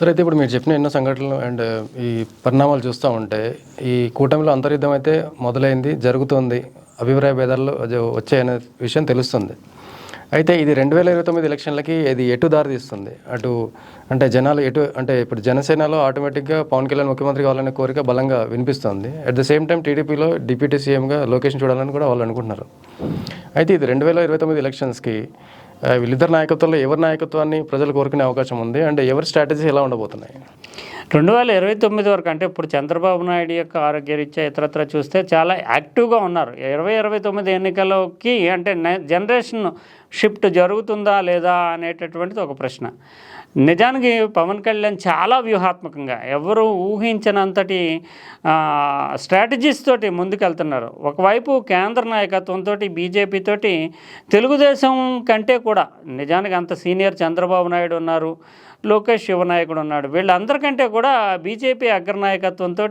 Sir అయితే ఇప్పుడు మీరు చెప్పిన ఎన్నో సంఘటనలు అండ్ ఈ పరిణామాలు చూస్తూ ఉంటే ఈ కూటమిలో అంతర్యుద్ధం అయితే మొదలైంది జరుగుతుంది అభిప్రాయ భేదాలు వచ్చాయనే విషయం తెలుస్తుంది. అయితే ఇది రెండు వేల ఇరవై తొమ్మిది ఎలక్షన్లకి ఇది ఎటు దారి తీస్తుంది అటు అంటే జనాలు ఎటు అంటే ఇప్పుడు జనసేనలో ఆటోమేటిక్గా పవన్ కళ్యాణ్ ముఖ్యమంత్రి కావాలనే కోరిక బలంగా వినిపిస్తుంది. అట్ ద సేమ్ టైం టీడీపీలో డిప్యూటీ సీఎంగా లొకేషన్ చూడాలని కూడా వాళ్ళు అనుకుంటున్నారు. అయితే ఇది రెండు వేల ఇరవై తొమ్మిది ఎలక్షన్స్కి వీళ్ళిద్దరు నాయకత్వంలో ఎవరి నాయకత్వాన్ని ప్రజలు కోరుకునే అవకాశం ఉంది? అండ్ ఎవరి స్ట్రాటజీ ఎలా ఉండబోతున్నాయి? రెండు వేల ఇరవై తొమ్మిది వరకు అంటే ఇప్పుడు చంద్రబాబు నాయుడు యొక్క ఆరోగ్యరీత్యా ఇతరత్ర చూస్తే చాలా యాక్టివ్గా ఉన్నారు. ఇరవై ఇరవై తొమ్మిది ఎన్నికలకి అంటే జనరేషన్ షిఫ్ట్ జరుగుతుందా లేదా అనేటటువంటిది ఒక ప్రశ్న. నిజానికి పవన్ కళ్యాణ్ చాలా వ్యూహాత్మకంగా ఎవరు ఊహించినంతటి స్ట్రాటజీస్ తోటి ముందుకెళ్తున్నారు. ఒకవైపు కేంద్ర నాయకత్వంతో బీజేపీతోటి తెలుగుదేశం కంటే కూడా నిజానికి అంత సీనియర్ చంద్రబాబు నాయుడు ఉన్నారు లోకేష్ శివనాయకుడు ఉన్నాడు వీళ్ళందరికంటే కూడా బీజేపీ అగ్రనాయకత్వంతో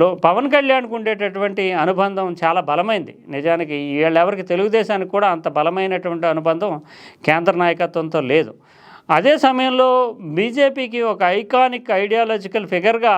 లో పవన్ కళ్యాణ్కు ఉండేటటువంటి అనుబంధం చాలా బలమైంది. నిజానికి వీళ్ళెవరికి తెలుగుదేశానికి కూడా అంత బలమైనటువంటి అనుబంధం కేంద్ర నాయకత్వంతో లేదు. అదే సమయంలో బీజేపీకి ఒక ఐకానిక్ ఐడియాలజికల్ ఫిగర్గా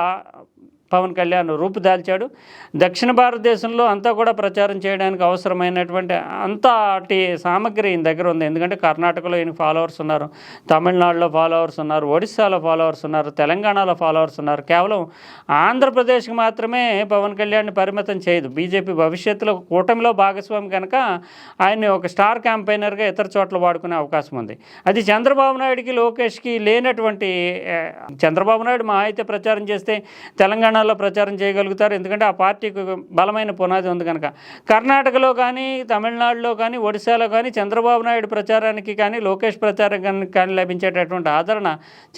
పవన్ కళ్యాణ్ రూపుదాల్చాడు. దక్షిణ భారతదేశంలో అంతా కూడా ప్రచారం చేయడానికి అవసరమైనటువంటి అంతటి సామగ్రి ఈయన దగ్గర ఉంది. ఎందుకంటే కర్ణాటకలో ఈయన ఫాలోవర్స్ ఉన్నారు. తమిళనాడులో ఫాలోవర్స్ ఉన్నారు. ఒడిస్సాలో ఫాలోవర్స్ ఉన్నారు. తెలంగాణలో ఫాలోవర్స్ ఉన్నారు. కేవలం ఆంధ్రప్రదేశ్కి మాత్రమే పవన్ కళ్యాణ్ని పరిమితం చేయదు. బీజేపీ భవిష్యత్తులో కూటమిలో భాగస్వామి కనుక ఆయన్ని ఒక స్టార్ క్యాంపెయినర్గా ఇతర చోట్ల వాడుకునే అవకాశం ఉంది. అది చంద్రబాబు నాయుడికి లోకేష్కి లేనటువంటి చంద్రబాబు నాయుడు మా అయితే ప్రచారం చేస్తే తెలంగాణ తెలంగాణలో ప్రచారం చేయగలుగుతారు. ఎందుకంటే ఆ పార్టీకి బలమైన పునాది ఉంది కనుక కర్ణాటకలో కానీ తమిళనాడులో కానీ ఒడిశాలో కానీ చంద్రబాబు నాయుడు ప్రచారానికి కానీ లోకేష్ ప్రచారానికి కానీ లభించేటటువంటి ఆదరణ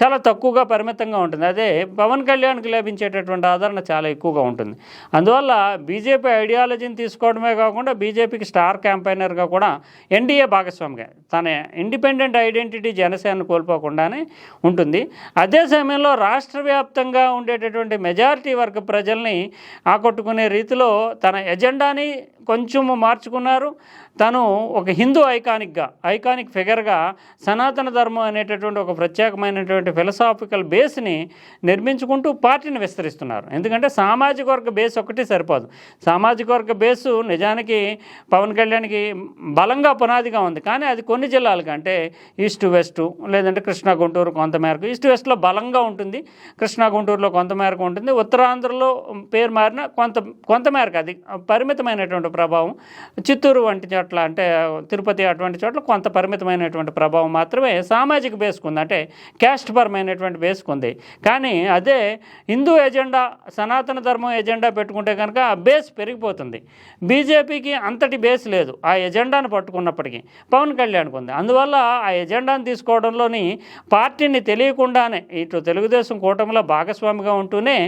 చాలా తక్కువగా పరిమితంగా ఉంటుంది. అదే పవన్ కళ్యాణ్కి లభించేటటువంటి ఆదరణ చాలా ఎక్కువగా ఉంటుంది. అందువల్ల బీజేపీ ఐడియాలజీని తీసుకోవడమే కాకుండా బీజేపీకి స్టార్ క్యాంపైనర్గా కూడా ఎన్డీఏ భాగస్వామిగా తన ఇండిపెండెంట్ ఐడెంటిటీ జనసేన కోల్పోకుండానే ఉంటుంది. అదే సమయంలో రాష్ట్ర వ్యాప్తంగా ఉండేటటువంటి మెజారిటీ వర్గ ప్రజల్ని ఆకట్టుకునే రీతిలో తన ఎజెండాని కొంచెం మార్చుకున్నారు. తను ఒక హిందూ ఐకానిక్గా ఐకానిక్ ఫిగర్గా సనాతన ధర్మం అనేటటువంటి ఒక ప్రత్యేకమైనటువంటి ఫిలసాఫికల్ బేస్ని నిర్మించుకుంటూ పార్టీని విస్తరిస్తున్నారు. ఎందుకంటే సామాజిక వర్గ బేస్ ఒకటి సరిపోదు. సామాజిక వర్గ బేసు నిజానికి పవన్ కళ్యాణ్కి బలంగా పునాదిగా ఉంది. కానీ అది కొన్ని జిల్లాలకు అంటే ఈస్ట్ వెస్ట్ లేదంటే కృష్ణా గుంటూరు కొంతమేరకు ఈస్ట్ వెస్ట్లో బలంగా ఉంటుంది. కృష్ణా గుంటూరులో కొంతమేరకు ఉంటుంది. ఉత్తరాంధ్రలో పేరు మారిన కొంత కొంతమేరకు అది పరిమితమైనటువంటి ప్రభావం. చిత్తూరు వంటి చోట్ల అంటే తిరుపతి అటువంటి చోట్ల కొంత పరిమితమైనటువంటి ప్రభావం మాత్రమే సామాజిక బేసుకుంది అంటే క్యాస్ట్ పరమైనటువంటి బేస్కుంది కానీ అదే హిందూ ఎజెండా సనాతన ధర్మం ఎజెండా పెట్టుకుంటే కనుక ఆ బేస్ పెరిగిపోతుంది. బీజేపీకి అంతటి బేస్ లేదు. ఆ ఎజెండాను పట్టుకున్నప్పటికీ పవన్ కళ్యాణ్కి ఉంది. అందువల్ల ఆ ఎజెండాను తీసుకోవడంలోని పార్టీని తెలియకుండానే ఇటు తెలుగుదేశం కూటమిలో భాగస్వామిగా ఉంటూనే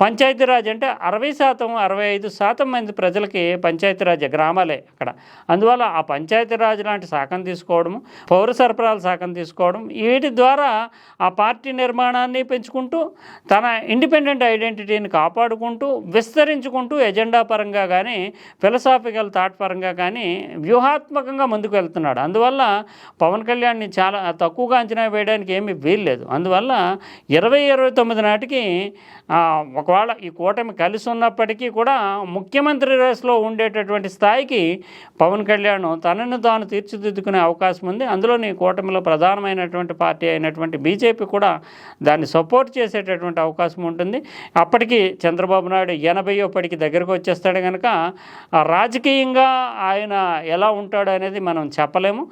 పంచాయతీరాజ్ అంటే అరవై శాతం అరవై ఐదు శాతం మంది ప్రజలకి పంచాయతీరాజ్ గ్రామాలే అక్కడ. అందువల్ల ఆ పంచాయతీరాజ్ లాంటి శాఖను తీసుకోవడము పౌర సరఫరాల శాఖను తీసుకోవడం వీటి ద్వారా ఆ పార్టీ నిర్మాణాన్ని పెంచుకుంటూ తన ఇండిపెండెంట్ ఐడెంటిటీని కాపాడుకుంటూ విస్తరించుకుంటూ ఎజెండా పరంగా కానీ ఫిలసాఫికల్ థాట్ పరంగా కానీ వ్యూహాత్మకంగా ముందుకు వెళ్తున్నాడు. అందువల్ల పవన్ కళ్యాణ్ని చాలా తక్కువగా అంచనా వేయడానికి ఏమీ వీల్లేదు. అందువల్ల ఇరవై ఇరవై తొమ్మిది నాటికి ఒకవేళ ఈ కూటమి కలిసి ఉన్నప్పటికీ కూడా ముఖ్యమంత్రి రేస్లో ఉండేటటువంటి స్థాయికి పవన్ కళ్యాణ్ తనను తాను తీర్చిదిద్దుకునే అవకాశం ఉంది. అందులోని కూటమిలో ప్రధానమైనటువంటి పార్టీ అయినటువంటి బీజేపీ కూడా దాన్ని సపోర్ట్ చేసేటటువంటి అవకాశం ఉంటుంది. అప్పటికి చంద్రబాబు నాయుడు ఎనభైయో పడికి దగ్గరకు వచ్చేస్తాడు కనుక ఆ రాజకీయంగా ఆయన ఎలా ఉంటాడు అనేది మనం చెప్పలేము.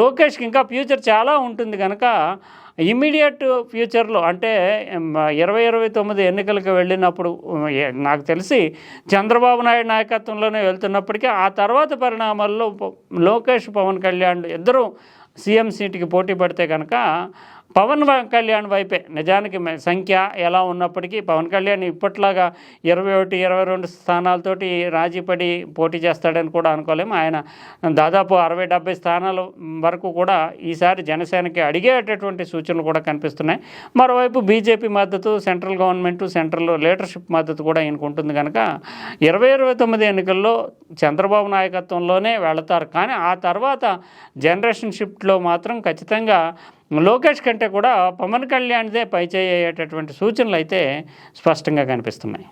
లోకేష్కి ఇంకా ఫ్యూచర్ చాలా ఉంటుంది కనుక ఇమీడియట్ ఫ్యూచర్లో అంటే ఇరవై ఇరవై తొమ్మిది ఎన్నికలకు వెళ్ళినప్పుడు నాకు తెలిసి చంద్రబాబు నాయుడు నాయకత్వంలోనే వెళ్తున్నప్పటికీ ఆ తర్వాత పరిణామాల్లో లోకేష్ పవన్ కళ్యాణ్ ఇద్దరు సీఎం సీటుకి పోటీ పడితే కనుక పవన్ కళ్యాణ్ వైపే. నిజానికి సంఖ్య ఎలా ఉన్నప్పటికీ పవన్ కళ్యాణ్ ఇప్పట్లాగా ఇరవై ఒకటి ఇరవై రెండు స్థానాలతోటి రాజీపడి పోటీ చేస్తాడని కూడా అనుకోలేము ఆయన దాదాపు అరవై డెబ్బై స్థానాల వరకు కూడా ఈసారి జనసేనకి అడిగేటటువంటి సూచనలు కూడా కనిపిస్తున్నాయి. మరోవైపు బీజేపీ మద్దతు సెంట్రల్ గవర్నమెంట్ సెంట్రల్ లీడర్షిప్ మద్దతు కూడా ఈయనకు ఉంటుంది కనుక ఇరవై ఇరవై తొమ్మిది ఎన్నికల్లో చంద్రబాబు నాయకత్వంలోనే వెళతారు. కానీ ఆ తర్వాత జనరేషన్ షిఫ్ట్లో మాత్రం ఖచ్చితంగా లోకేష్ కంటే కూడా పవన్ కళ్యాణ్దే పైచేయి అయ్యేటటువంటి సూచనలు అయితే స్పష్టంగా కనిపిస్తున్నాయి.